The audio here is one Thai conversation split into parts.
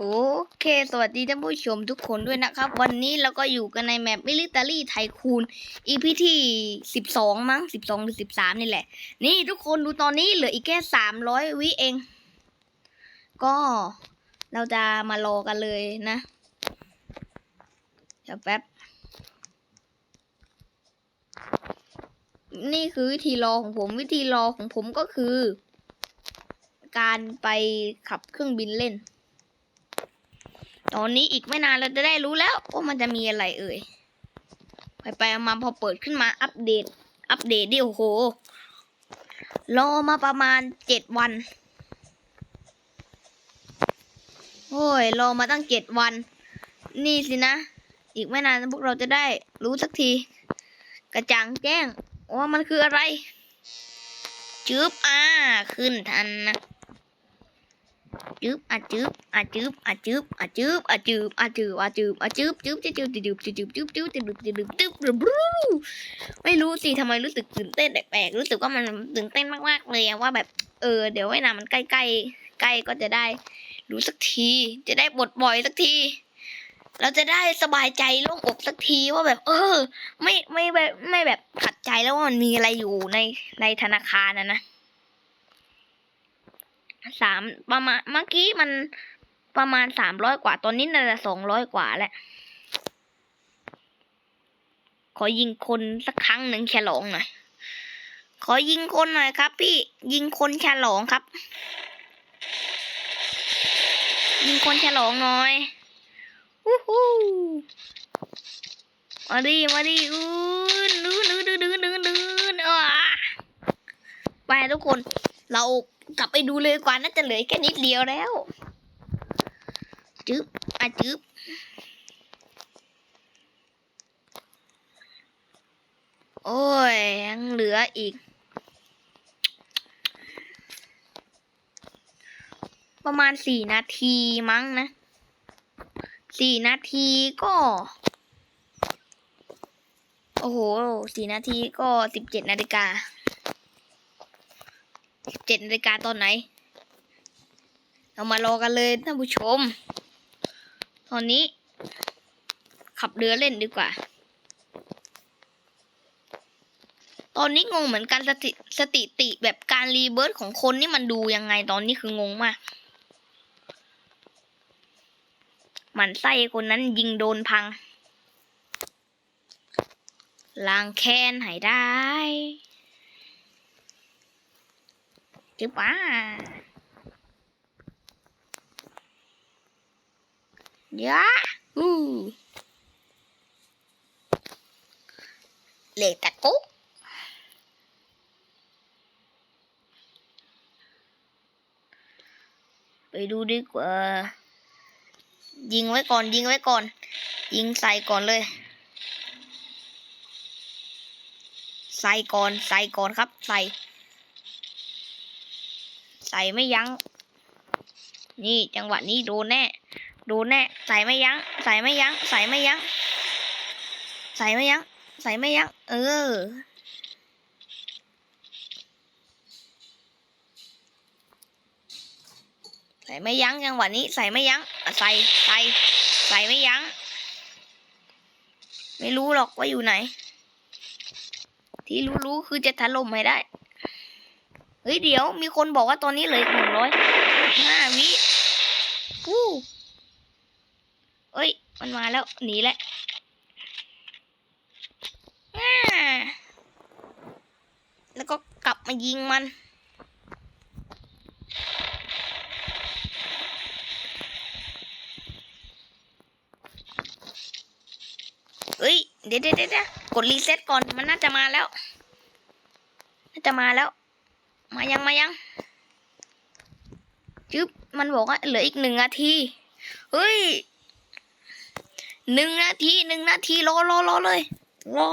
โอเค สวัสดีท่านผู้ชมทุกคนด้วยนะครับ วันนี้เราก็อยู่กันในแมปมิลิ t ารี่ไทคูน EP ที่สิบสองมั้งสิบสองหรือสิบสามนี่แหละ นี่ทุกคนดูตอนนี้เหลืออีกแค่สามร้อยวิเอง ก็เราจะมารอกันเลยนะ เดี๋ยวแป๊บ นี่คือวิธีรอของผมวิธีรอของผมก็คือ การไปขับเครื่องบินเล่น ตอนนี้อีกไม่นานเราจะได้รู้แล้วว่ามันจะมีอะไรเอ่ย ไปไปมาพอเปิดขึ้นมาอัปเดต อัปเดตดิโอ้โห รอมาประมาณเจ็ดวัน โอ้ย รอมาตั้งเจ็ดวัน นี่สินะ อีกไม่นานพวกเราจะได้รู้สักที กระจ่างแจ้งว่ามันคืออะไรจึบอ่า ขึ้นทันนะ จึ๊บอะจึ๊บอะจึ๊บอะจึ๊บอะจึ๊บอะจึ๊บอะจึ๊บอะจึ๊บอะจึ๊บจึ๊บจึ๊บจึ๊บจึ๊บจึ๊บจึ๊บจึ๊บจึ๊บจึ๊บจึ๊บจึ๊บจึบจึบจึบไม่รู้สิทำไมรู้สึกตื่นเต้นแปลกๆรู้สึกว่ามันตื่นเต้นมากๆเลยว่าแบบเออเดี๋ยวไว้นามันใกล้ใกล้ใกล้ก็จะได้รู้สักที จะได้บทบ่อยสักที เราจะได้สบายใจโล่งอกสักทีว่าแบบ เออ ไม่ไม่แบบไม่แบบขัดใจแล้วว่ามันมีอะไรอยู่ในในธนาคารนะนะ สามประมาณเมื่อกี้มันประมาณสามร้อยกว่า ตอนนี้น่าจะสองร้อยกว่าแล้ว ขอยิงคนสักครั้งหนึ่งฉลองหน่อย ขอยิงคนหน่อยครับ พี่ยิงคนฉลองครับ ยิงคนฉลองหน่อยวู้ฮู้มาดิมาดิอู้ดื้อดื้อดื้อดื้อดื้อดื้ออ่าไปทุกคน เรากลับไปดูเลยกว่าน่าจะเหลือแค่นิดเดียวแล้วจึ๊บอะจึ๊บโอ้ยยังเหลืออีก ประมาณสี่นาทีมั้งนะสี่นาทีก็ โอ้โหสี่นาทีก็สิบเจ็ดนาฬิกา เจ็ดนาฬิกาตอนไหน เรามารอกันเลยท่านผู้ชม ตอนนี้ ขับเรือเล่นดีกว่า ตอนนี้งงเหมือนกันสติสติติแบบการรีเบิร์ตของคนนี่มันดูยังไงตอนนี้คืองงมากหมันไส้คนนั้นยิงโดนพังล้างแค้นใหายได้ จึ๊บอะยะอู้เลตะกุไปดูดีกว่า ยิงไว้ก่อน ยิงไว้ก่อน ยิงใส่ก่อนเลย ใส่ก่อน ใส่ก่อนครับ ใส่ ใส่ไม่ยัง้ง นี่จังหวะนี้โดนแน่ โดนแน่ ใส่ไม่ยัง้ง ใส่ไม่ยัง้ง ใส่ไม่ยัง้ง ใส่ไม่ยัง้ง ใส่ไม่ยัง้ง เออ ใส่ไม่ยั้งจังหวะนี้ ใส่ไม่ยั้ง ใส่ ใส่ ใส่ไม่ยั้ง ไม่รู้หรอกว่าอยู่ไหน ที่รู้ๆคือจะถล่มให้ได้ เฮ้ยเดี๋ยวมีคนบอกว่าตอนนี้เหลือหนึ่งร้อยห้าวิวู้เอ้ย มันมาแล้วหนีแล้วอ่าแล้วก็กลับมายิงมัน เฮ้ย เดี๋ยวเดี๋ยวเดี๋ยวกดรีเซ็ตก่อน มันน่าจะมาแล้ว น่าจะมาแล้ว มายังมายังจึ๊บมันบอกว่าเหลืออีกหนึ่งนาทีเฮ้ยหนึ่งนาทีหนึ่งนาทีรอรอรอเลยรอ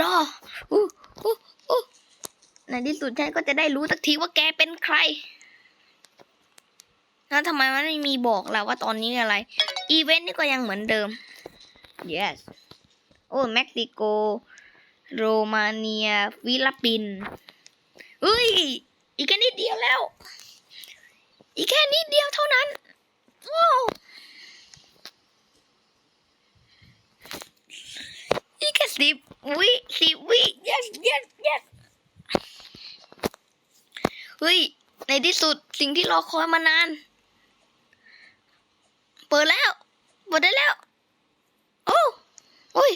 รออู้อู้อู้ในที่สุดฉันก็จะได้รู้สักทีว่าแกเป็นใครแล้วทำไมมันไม่มีบอกล่ะว่าตอนนี้อะไร อีเวนต์นี่ก็ยังเหมือนเดิม yes โอ้เม็กซิโก โรมาเนีย ฟิลิปปินส์ เฮ้ย อีกแค่นิดเดียวแล้ว อีกแค่นิดเดียวเท่านั้นโอ้าวอีกแค่สิบวิสิบวิ yes yes yes เฮ้ย ในที่สุดสิ่งที่รอคอยมานาน เปิดแล้ว เปิดได้แล้ว โอ้โอ้ย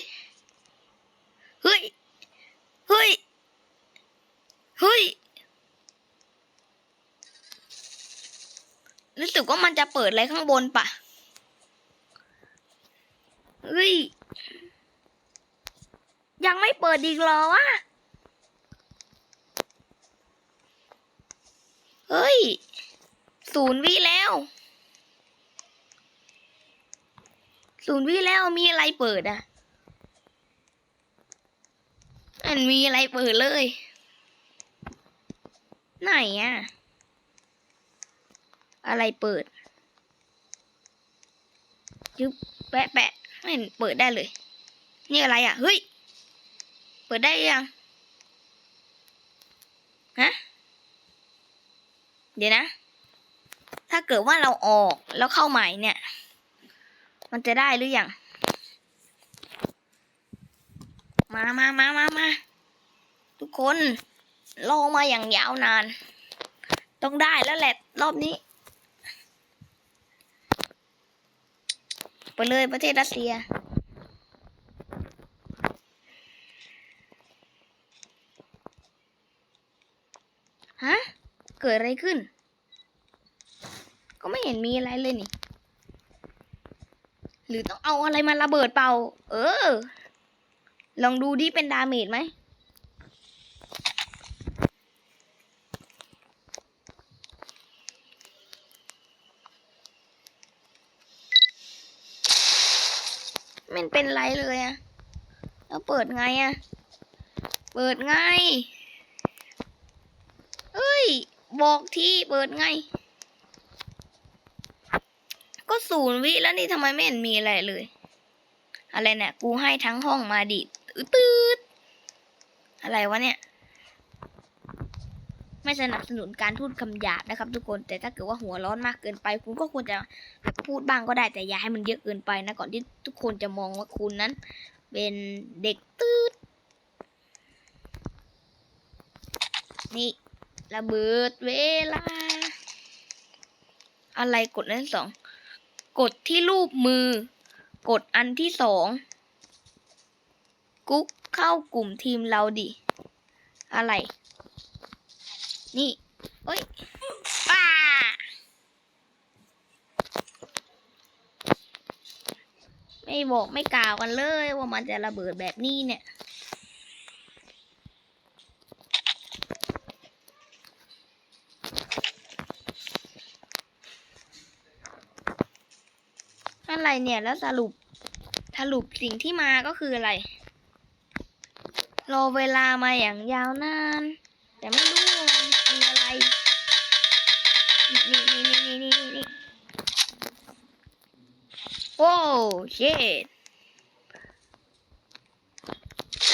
สึกว่ามันจะเปิดอะไรข้างบนปะเฮ้ย ยังไม่เปิดอีกหรอวะ เฮ้ย ศูนย์วิแล้ว ศูนย์วิแล้วมีอะไรเปิดอะอันมีอะไรเปิดเลย ไหนอะ อะไรเปิดยึบแปะแปะไม่เห็นเปิดได้เลย นี่อะไรอะ เฮ้ย เปิดได้ยัง ฮะ เดี๋ยวนะ ถ้าเกิดว่าเราออกแล้วเข้าใหม่เนี่ย มันจะได้หรือยัง มามามามามา ทุกคนรอมาอย่างยาวนาน ต้องได้แล้วแหละ รอบนี้ ไปเลยประเทศรัสเซีย ฮะ เกิดอะไรขึ้น ก็ไม่เห็นมีอะไรเลยนี่ หรือต้องเอาอะไรมาระเบิดเปล่า เออ ลองดูดิเป็นดาเมจไหม มันเป็นไรเลยอะแล้ว เปิดไงอะเปิดไง เอ้ย บอกที่เปิดไง ก็ศูนย์วิแล้วนี่ทำไมไม่เห็นมีอะไรเลย อะไรเนี่ย กูให้ทั้งห้องมาดิตืดตืดอะไรวะเนี่ย ไม่สนับสนุนการพูดคำหยาบนะครับ ทุกคน แต่ถ้าเกิดว่าหัวร้อนมากเกินไป คุณก็ควรจะพูดบ้างก็ได้แต่อย่าให้มันเยอะเกินไปนะ ก่อนที่ทุกคนจะมองว่าคุณนั้น เป็นเด็กตืดนี่ระเบิดเวลา อะไรกดนั้นสอง กดที่รูปมือ กดอันที่สอง กุ๊กเข้ากลุ่มทีมเราดิ อะไร นี่เอ้ยป้า ไม่บอกไม่กล่าวกันเลยว่ามันจะระเบิดแบบนี้เนี่ย อะไรเนี่ยแล้วสรุปสรุปสิ่งที่มาก็คืออะไร รอเวลามาอย่างยาวนาน แต่ไม่รู้ เชด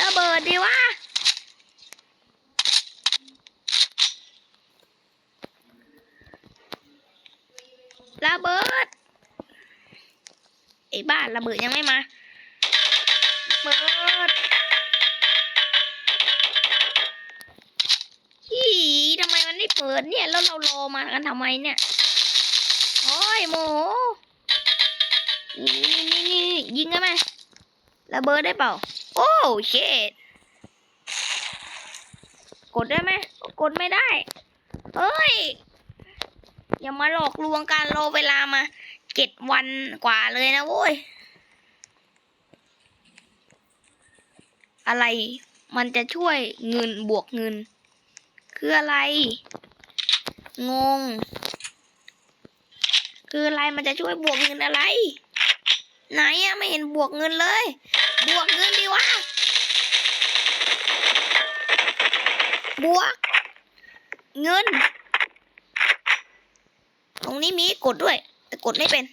ระเบิดดีวะระเบิดไอ้บ้านระเบิดยังไม่มาเบิดอีทำไมมันไม่เปิดเนี่ย แล้วเรารอมากันทำไมเนี่ย โอ้ยโมโห นี่นี่นี่นี่ยิงกันไหมระเบิดได้เปล่า โอ้เชดกดได้ไหมกดไม่ได้ เฮ้ย อย่ามาหลอกลวงการรอเวลามาเจ็ดวันกว่าเลยนะโว้ย อะไรมันจะช่วยเงินบวกเงิน คืออะไร งง คืออะไรมันจะช่วยบวกเงินอะไร ไหนอะไม่เห็นบวกเงินเลย บวกเงินดีวะ บวก เงิน ตรงนี้มีกดด้วย แต่กดไม่เป็น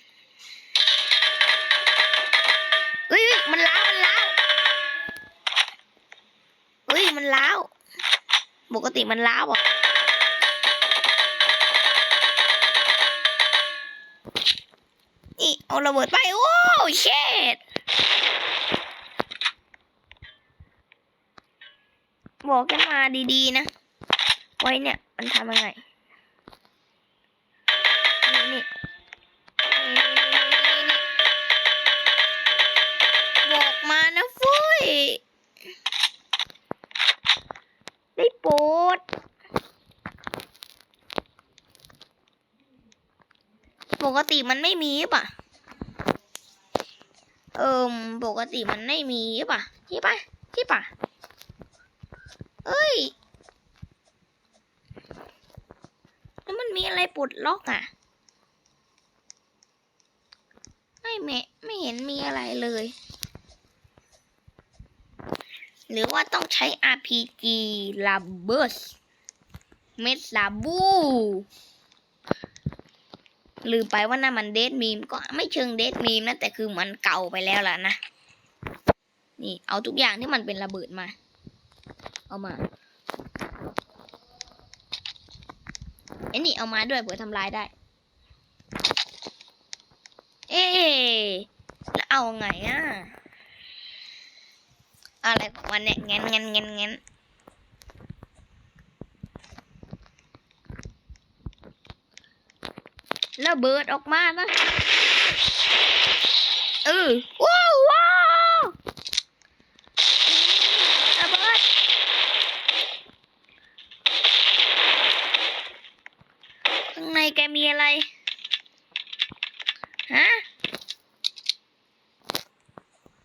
เฮ้ยมันล้าว มันล้าวเฮ้ยมันล้าว ปกติมันล้าวอะ เอาระเบิดไป โอ้เชดบอกกันมาดีๆนะ ไว้เนี่ย มันทำยังไง นี่นี่บอกมานะฟุยได้โปรดปกติมันไม่มีป่ะ เอิมปกติมันไม่มีป่ะใช่ป่ะใช่ป่ะเอ้ย แล้วมันมีอะไรปลดล็อกอะ ไม่แม่ไม่เห็นมีอะไรเลย หรือว่าต้องใช้ RPG ลาเบิร์สเมดลาบู ลืมไปว่านั่นมันเดทมีมก็ไม่เชิงเดทมีมนะแต่คือมันเก่าไปแล้วล่ะนะนี่เอาทุกอย่างที่มันเป็นระเบิดมา เอามาไอ้นี่เอามาด้วยเผื่อทำลายได้ เอ๊แล้วเอาไงอะอะไรของมันเนี่ยงั้นงั้นงั้นงั้น แล้วเบิดออกมานะเออว้าวว้าวระเบิดข้างในแกมีอะไรฮะ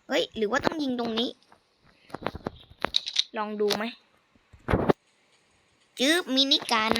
เฮ้ย หรือว่าต้องยิงตรงนี้ ลองดูไหมจื๊บมินิกัน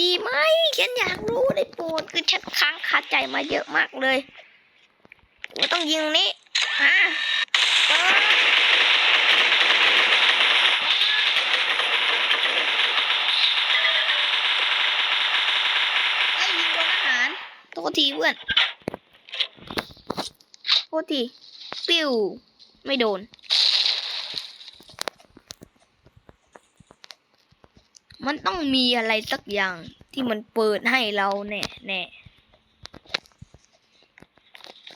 ดีไหมฉันอยากรู้ได้โปรดคือฉันค้างคาใจมาเยอะมากเลยว่ต้องยิงนี้ฮะไอ้ยิงโดนอาหารโทษทีเพื่อนโทษที ปิ้ว ไม่โดน มันต้องมีอะไรสักอย่างที่มันเปิดให้เราแน่แน่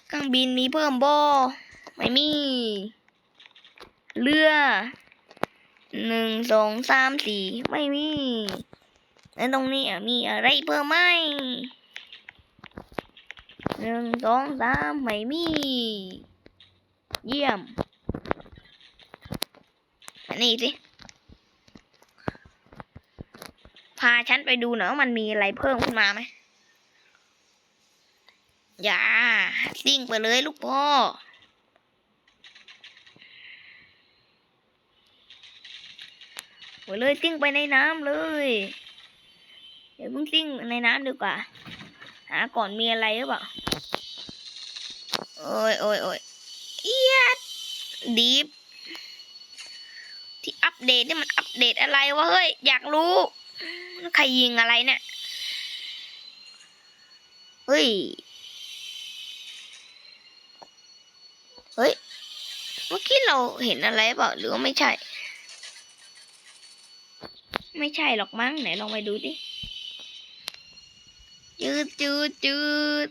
เครื่องบินมีเพิ่มบอไม่มี เรือหนึ่งสองสามสี่ไม่มีแล้วตรงนี้มีอะไรเพิ่มไหมหนึ่งสองสามไม่มี เยี่ยม อันนี้สิ พาฉันไปดูหน่อยว่ามันมีอะไรเพิ่มขึ้นมาไหมอย่าซิ่งไปเลยลูกพ่อ ไปเลยซิ่งไปในน้ำเลย เดี๋ยวเพิ่งซิ่งในน้ำดีกว่า หาก่อนมีอะไรหรือเปล่า โอ้ยโอ้ยโอ้ยเอียดดีฟที่อัปเดตนี่มันอัปเดตอะไรวะเฮ้ย อยากรู้ ใครยิงอะไรเนี่ย เฮ้ย เฮ้ย เมื่อกี้เราเห็นอะไรเปล่าหรือว่าไม่ใช่ ไม่ใช่หรอกมั้งไหนลองไปดูดิ จืดจืดจืด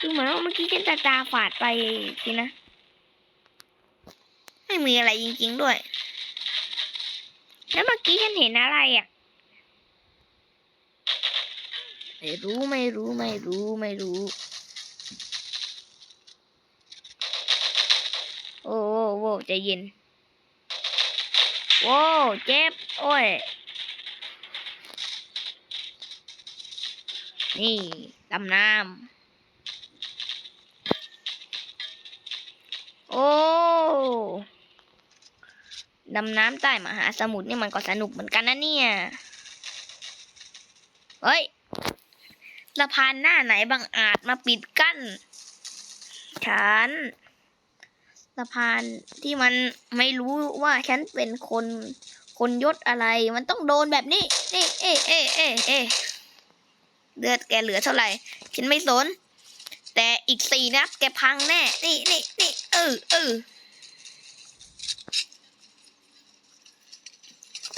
ดูเหมือนว่าเมื่อกี้ฉันตาตาฝาดไปสินะ ไม่มีอะไรจริง ๆ ด้วย แล้วเมื่อกี้ฉันเห็นอะไรอะ ไม่รู้ไม่รู้ไม่รู้ไม่รู้ โอ้โหโอ้ใจเย็นโว้เจ็บ โอ้ย นี่ดำน้ำโอ้ ดำน้ำใต้มหาสมุทรนี่มันก็สนุกเหมือนกันนะเนี่ย เฮ้ยสะพานหน้าไหนบางอาจมาปิดกั้นฉันสะพานที่มันไม่รู้ว่าฉันเป็นคนคนยศอะไร มันต้องโดนแบบนี้นี่เอ๊เอ๊เอ๊เอ๊เลือดแกเหลือเท่าไหร่ ฉันไม่สน แต่อีกสี่นัดแกพังแน่ นี่นี่นี่เออเออ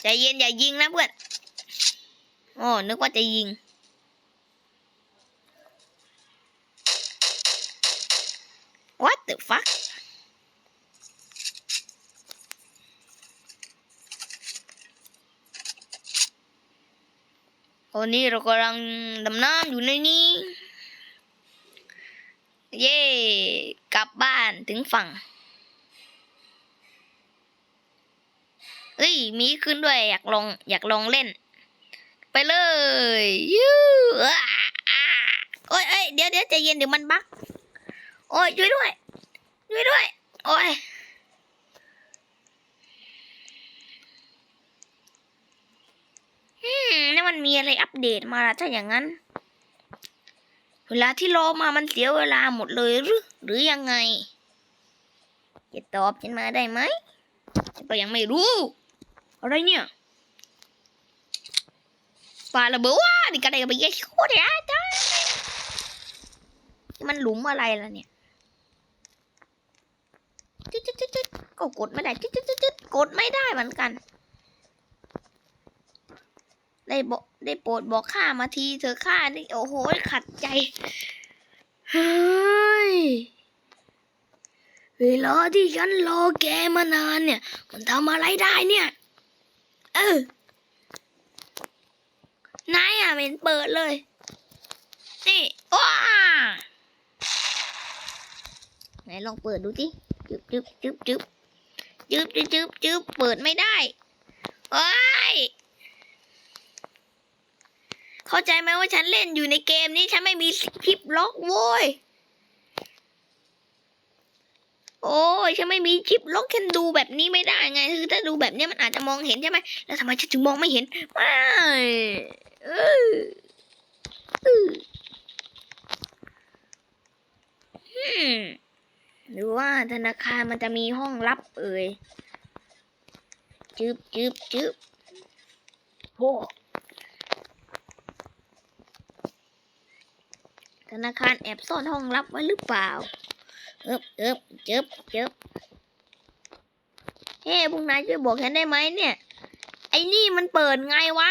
ใจเย็นอย่ายิงนะเพื่อนโอ้นึกว่าจะยิง What the fuck ตอนนี้เรากำลังดำน้ำอยู่ในนี้ เย่ กลับบ้านถึงฝั่ง เอ้ย มีขึ้นด้วยอยากลองอยากลองเล่น ไปเลยยูโอ้ยเอ้ยเดี๋ยวเดี๋ยวใจเย็นเดี๋ยวมันบักโอ้ยช่วยด้วยช่วยด้วยโอ้ยอืมนี่มันมีอะไรอัปเดตมาละถ้าอย่างนั้น เวลาที่รอมามันเสียเวลาหมดเลยหรือ หรือยังไงจะตอบฉันมาได้ไหมฉันก็ยังไม่รู้ อะไรเนี่ยปลาระเบิดว้าดิกระไดกระเบียโคตรยจ้ามันหลุมอะไรล่ะเนี่ยจึ๊ดจึ๊ดจึ๊ดจึ๊ดก็กดไม่ได้จึ๊ดจึ๊ดจึ๊ดจึ๊ดกดไม่ได้เหมือนกัน ได้บอกได้โปรดบอกข้ามาทีเธอข้านี่โอ้โหขัดใจเฮ้ยเวลาที่ฉันรอแกมานานเนี่ย มันทำอะไรได้เนี่ย เออนายอะเป็นเปิดเลย นี่ว้าไหนลองเปิดดูสิจึ๊บจึ๊บจึ๊บจึ๊บจึ๊บจึ๊บจึ๊บจึ๊บเปิดไม่ได้โอ้ยเข้าใจไหมว่าฉันเล่นอยู่ในเกมนี้ฉันไม่มีคลิปล็อกโว้ย โอ้ยฉันไม่มีชิปล็อกฉันดูแบบนี้ไม่ได้ไง คือถ้าดูแบบนี้มันอาจจะมองเห็นใช่ไหมแล้วทำไมฉันถึงมองไม่เห็นไม่หรือว่าธนาคารมันจะมีห้องลับเอ่ยจึบจึบจึบโอ้ธนาคารแอบซ่อนห้องลับไว้หรือเปล่า เอิบเอิบเจิบเจิบเฮ้พวกนายช่วยบอกฉันได้ไหมเนี่ย ไอ้นี่มันเปิดไงวะ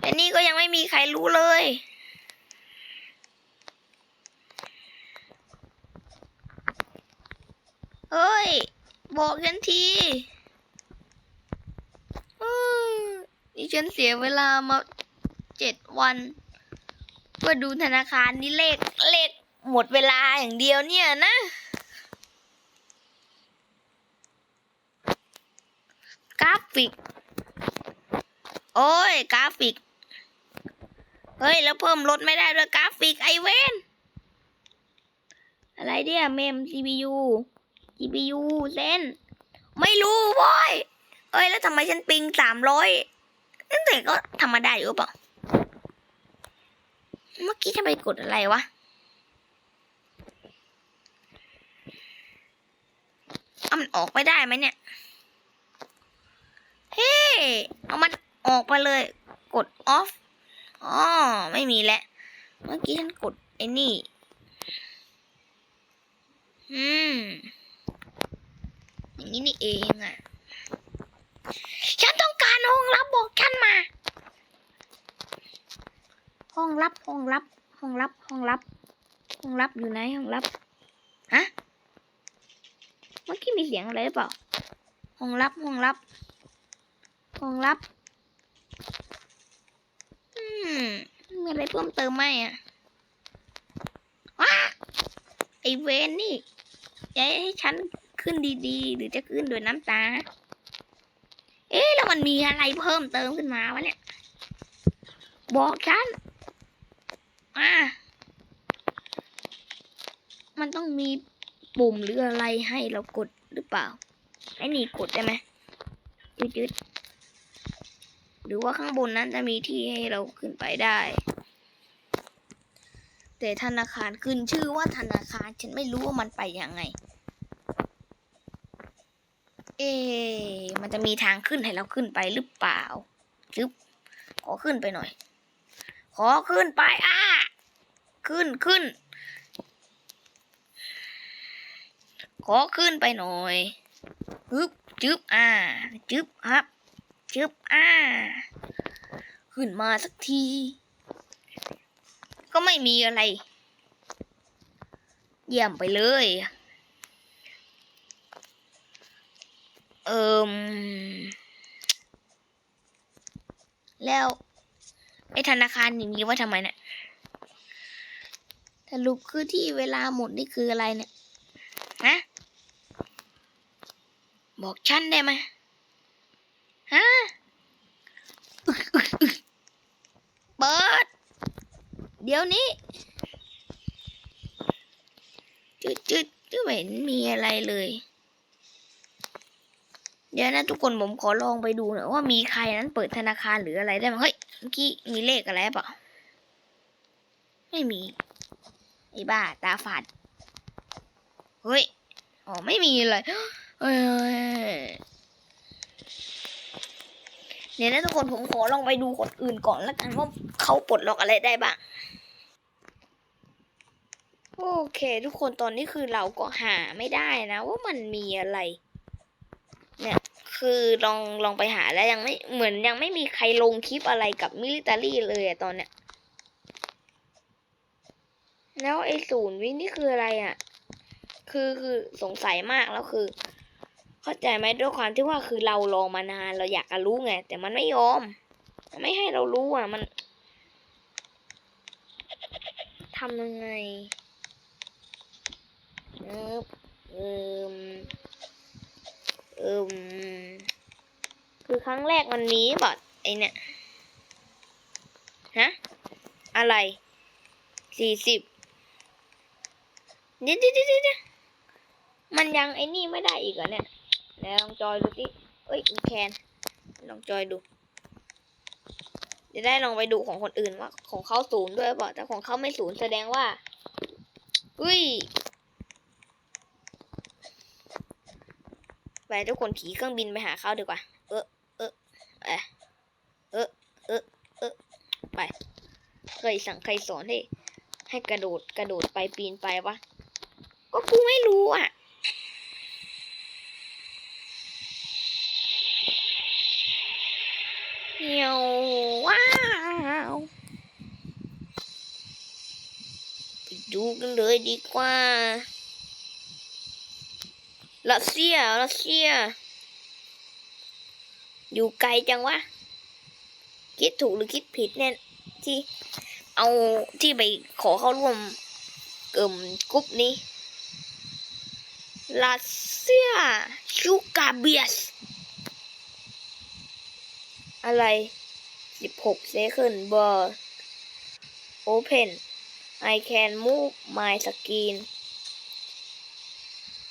ไอ้นี่ก็ยังไม่มีใครรู้เลยเฮ้ย บอกฉันทีนี่ฉันเสียเวลามาเจ็ดวัน เพื่อดูธนาคารนี่เลขเลขหมดเวลาอย่างเดียวเนี่ยนะ กราฟิก โอ้ย กราฟิก เฮ้ย แล้วเพิ่มลดไม่ได้ด้วยกราฟิกไอเวนอะไรเนี่ยเมม CPU GPU เซนไม่รู้โว้ยเอ้ย แล้วทำไมฉันปิงสามร้อยนั่นแต่ก็ธรรมดาอยู่เปล่า เมื่อกี้ทำไมกดอะไรวะ เอามันออกไปได้ไหมเนี่ย เฮ้ เอามันออกไปเลย กด off อ๋อ ไม่มีแล้ว เมื่อกี้ฉันกดไอ้นี่ อืม อย่างนี้นี่เองอะฉันต้องการห้องลับบอกฉันมา ห้องลับห้องลับ ห้องลับ ห้องลับ ห้องลับอยู่ไหนห้องลับฮะเมื่อกี้มีเสียงอะไรหรือเปล่า ห้องลับห้องลับ ห้องลับ อืมมีอะไรเพิ่มเติมไหมอะว้าไอเวนนี่ย่าให้ฉันขึ้นดีๆ หรือจะขึ้นโดยน้ำตา เอ๊ะแล้วมันมีอะไรเพิ่มเติมขึ้นมาวะเนี่ย บอกฉันอะ องมีปุ่มหรืออะไรให้เรากดหรือเปล่าไอ้นี่กดได้ไหมยืดๆหรือว่าข้างบนนั้นจะมีที่ให้เราขึ้นไปได้ แต่ธนาคารขึ้นชื่อว่าธนาคารฉันไม่รู้ว่ามันไปยังไง เอ มันจะมีทางขึ้นให้เราขึ้นไปหรือเปล่าจึ๊บขอขึ้นไปหน่อย ขอขึ้นไปอะขึ้นขึ้น ขอขึ้นไปหน่อยฮึบจึ๊บอ่าจึ๊บครับจึ๊บอ่า ขึ้นมาสักที ก็ไม่มีอะไร เยี่ยมไปเลย เอิมแล้ว ไอ้ธนาคารนี่มีไว้ทำไมเนี่ยสรุปคือที่เวลาหมดนี่คืออะไรเนี่ย ฮะ บอกฉันได้ไหมฮะเปิด เดี๋ยวนี้จุดจุดจุดไม่เห็นมีอะไรเลย เดี๋ยวนะทุกคนผมขอลองไปดูหน่อยว่ามีใครนั้นเปิดธนาคารหรืออะไรได้ไหมเฮ้ยเมื่อกี้มีเลขอะไรเปล่าไม่มีไอ้บ้าตาฝาดเฮ้ยอ๋อไม่มีเลย เอ้ยเดี๋ยนะทุกคนผมขอลองไปดูคนอื่นก่อนแล้วกันว่าเขาปลดล็อกอะไรได้บ้างโอเค ทุกคนตอนนี้คือเราก็หาไม่ได้นะ ว่ามันมีอะไร เนี่ยคือลองลองไปหาแล้วยังไม่เหมือนยังไม่มีใครลงคลิปอะไรกับมิลิตารี่เลยอะตอนเนี้ยแล้วไอ้ศูนย์วินี่คืออะไรอะคือคือสงสัยมากแล้วคือ เข้าใจไหมด้วยความที่ว่าคือเราลองมานานเราอยากจะรู้ไง แต่มันไม่ยอมมันไม่ให้เรารู้อะ มันทำยังไงเออเอมเอมคือครั้งแรกวันนี้บอดไอเนี่ยฮะอะไรสี่สิบเดี๋ยวเดี๋ยวเดี๋ยวเดี๋ยวมันยังไอ้นี่ไม่ได้อีกเหรอเนี่ย ไหนลองจอยดูสิเอ้ยอีแคนลองจอยดู จะได้ลองไปดูของคนอื่นว่า ของเขาศูนย์ด้วยเปล่าแต่ของเขาไม่ศูนย์แสดงว่าอุ้ยไปทุกคนขี่เครื่องบินไปหาเขาดีกว่า เออเออเออเออเออเออไป เคยสั่งใครสอนให้ให้กระโดดกระโดดไปปีนไปวะ ก็กูไม่รู้อะ เดียวว้าวไปดูกันเลยดีกว่ารัสเซียรัสเซีย อยู่ไกลจังวะ คิดถูกหรือคิดผิดเนี่ยที่เอาที่ไปขอเข้าร่วมเกิ่มกรุ๊ปนี้รัสเซียชูกาเบียส อะไร16 second bar open I can move my screen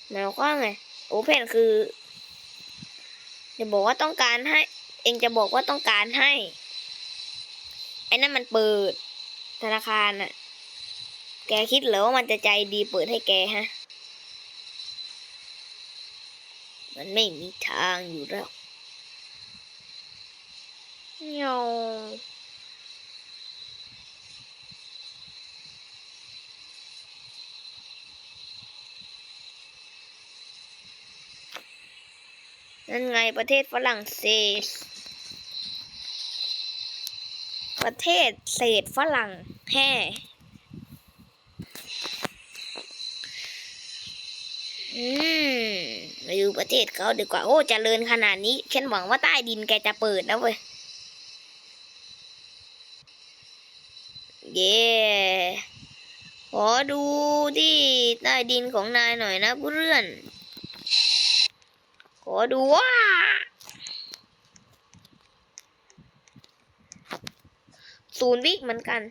หมายความไง open คือจะบอกว่าต้องการให้ เองจะบอกว่าต้องการให้ไอ้นั่นมันเปิด ธนาคารน่ะ แกคิดเหรอว่ามันจะใจดีเปิดให้แกฮะ มันไม่มีทางอยู่แล้ว เหี่ยวนั่นไงประเทศฝรั่งเศส ประเทศเศษฝรั่งแห่อืมมาดูประเทศเขาดีกว่า โอ้จเจริญขนาดนี้ ฉันหวังว่าใต้ดินแกจะเปิดนะเว้ย เย่ขอดูที่ใต้ดินของนายหน่อยนะเพื่อน ขอดูว่าศูนย์วิเหมือนกัน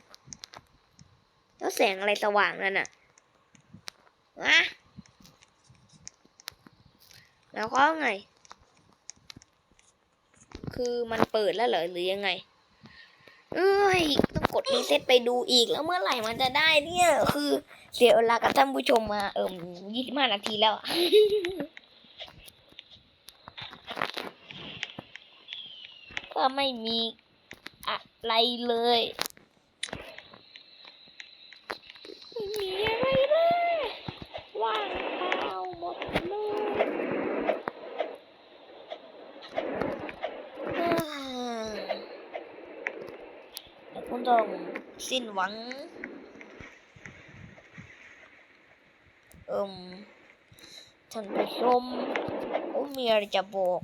แล้วแสงอะไรสว่างนั่นน่ะอะแล้วก็ไง คือมันเปิดแล้วเหรอหรือยังไง เอ้ย รีเซ็ตไปดูอีกแล้วเมื่อไหร่มันจะได้เนี่ย คือเสียเวลากับท่านผู้ชมมาเอิ่มยี่สิบห้านาทีแล้วก็ไม่มีอะไรเลย ไม่มีอะไรเลย ว่างเปล่าหมดเลยอ่าแต่คุณต้อง สิ้นหวัง เอิมท่านผู้ชมผมมีอะไรจะบอก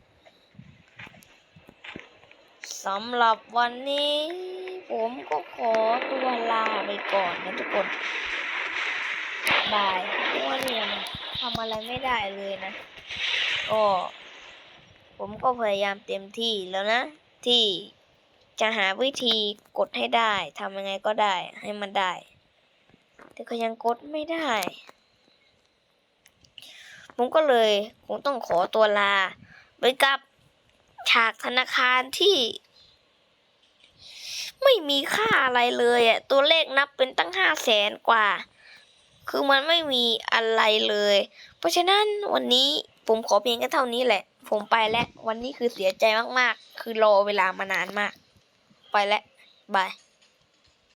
สำหรับวันนี้ ผมก็ขอตัวลาไปก่อนนะทุกคนบายเพราะว่าเนี่ยทำอะไรไม่ได้เลยนะก็ผมก็พยายามเต็มที่แล้วนะ ที่ จะหาวิธีกดให้ได้ทำยังไงก็ได้ให้มันได้ แต่ก็ยังกดไม่ได้ ผมก็เลยคงต้องขอตัวลาไปกับฉากธนาคารที่ ไม่มีค่าอะไรเลยอะตัวเลขนับเป็นตั้งห้าแสนกว่า คือมันไม่มีอะไรเลย เพราะฉะนั้นวันนี้ผมขอเพียงแค่เท่านี้แหละ ผมไปแล้ว วันนี้คือเสียใจมากๆ คือรอเวลามานานมาก ไปแล้วบาย